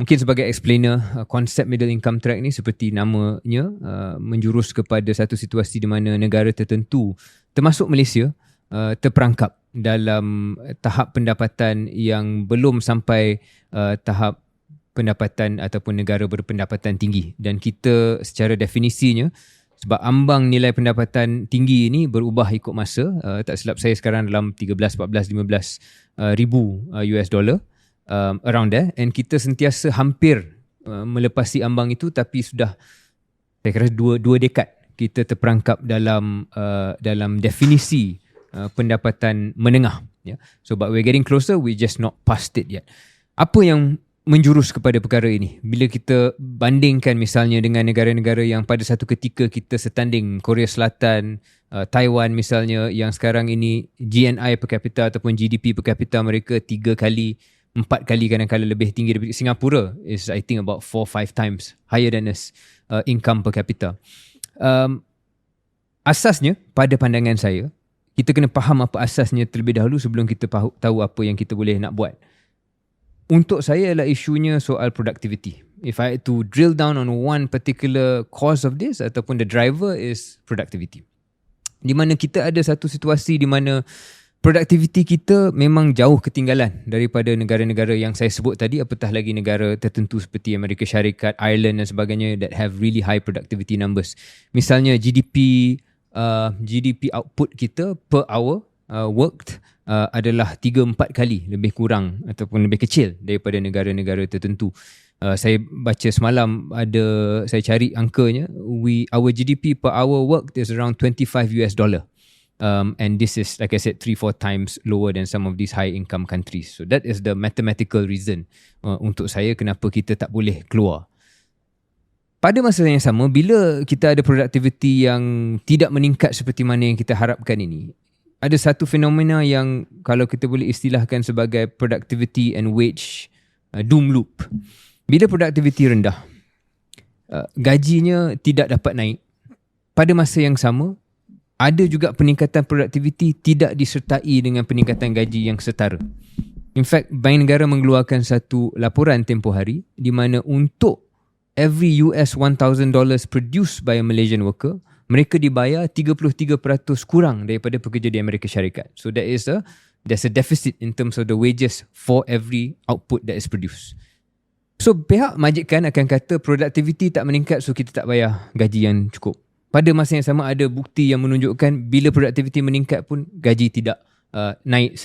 mungkin sebagai explainer uh, konsep middle income track ni seperti namanya uh, menjurus kepada satu situasi di mana negara tertentu termasuk Malaysia uh, terperangkap dalam tahap pendapatan yang belum sampai uh, tahap pendapatan ataupun negara berpendapatan tinggi. Dan kita secara definisinya sebab ambang nilai pendapatan tinggi ini berubah ikut masa uh, tak silap saya sekarang dalam 13 14 15 uh, ribu uh, US dollar um, around there and kita sentiasa hampir uh, melepasi ambang itu tapi sudah saya kira dua dua dekad kita terperangkap dalam uh, dalam definisi uh, pendapatan menengah ya yeah. so but we're getting closer we just not past it yet apa yang menjurus kepada perkara ini. Bila kita bandingkan misalnya dengan negara-negara yang pada satu ketika kita setanding Korea Selatan, uh, Taiwan misalnya yang sekarang ini GNI per capita ataupun GDP per capita mereka tiga kali, empat kali kadang-kadang lebih tinggi daripada Singapura is I think about four five times higher than us uh, income per capita. Um, asasnya pada pandangan saya kita kena faham apa asasnya terlebih dahulu sebelum kita tahu apa yang kita boleh nak buat untuk saya adalah isunya soal productivity. If I had to drill down on one particular cause of this ataupun the driver is productivity. Di mana kita ada satu situasi di mana productivity kita memang jauh ketinggalan daripada negara-negara yang saya sebut tadi apatah lagi negara tertentu seperti Amerika Syarikat, Ireland dan sebagainya that have really high productivity numbers. Misalnya GDP uh, GDP output kita per hour uh, worked uh, adalah 3 4 kali lebih kurang ataupun lebih kecil daripada negara-negara tertentu. Uh, saya baca semalam ada saya cari angkanya we our GDP per hour worked is around 25 US dollar. Um, and this is like I said 3 4 times lower than some of these high income countries. So that is the mathematical reason uh, untuk saya kenapa kita tak boleh keluar. Pada masa yang sama bila kita ada productivity yang tidak meningkat seperti mana yang kita harapkan ini ada satu fenomena yang kalau kita boleh istilahkan sebagai productivity and wage uh, doom loop. Bila productivity rendah, uh, gajinya tidak dapat naik. Pada masa yang sama, ada juga peningkatan productivity tidak disertai dengan peningkatan gaji yang setara. In fact, Bank Negara mengeluarkan satu laporan tempoh hari di mana untuk every US $1,000 produced by a Malaysian worker, mereka dibayar 33% kurang daripada pekerja di Amerika Syarikat. So that is a there's a deficit in terms of the wages for every output that is produced. So pihak majikan akan kata productivity tak meningkat so kita tak bayar gaji yang cukup. Pada masa yang sama ada bukti yang menunjukkan bila productivity meningkat pun gaji tidak uh, naik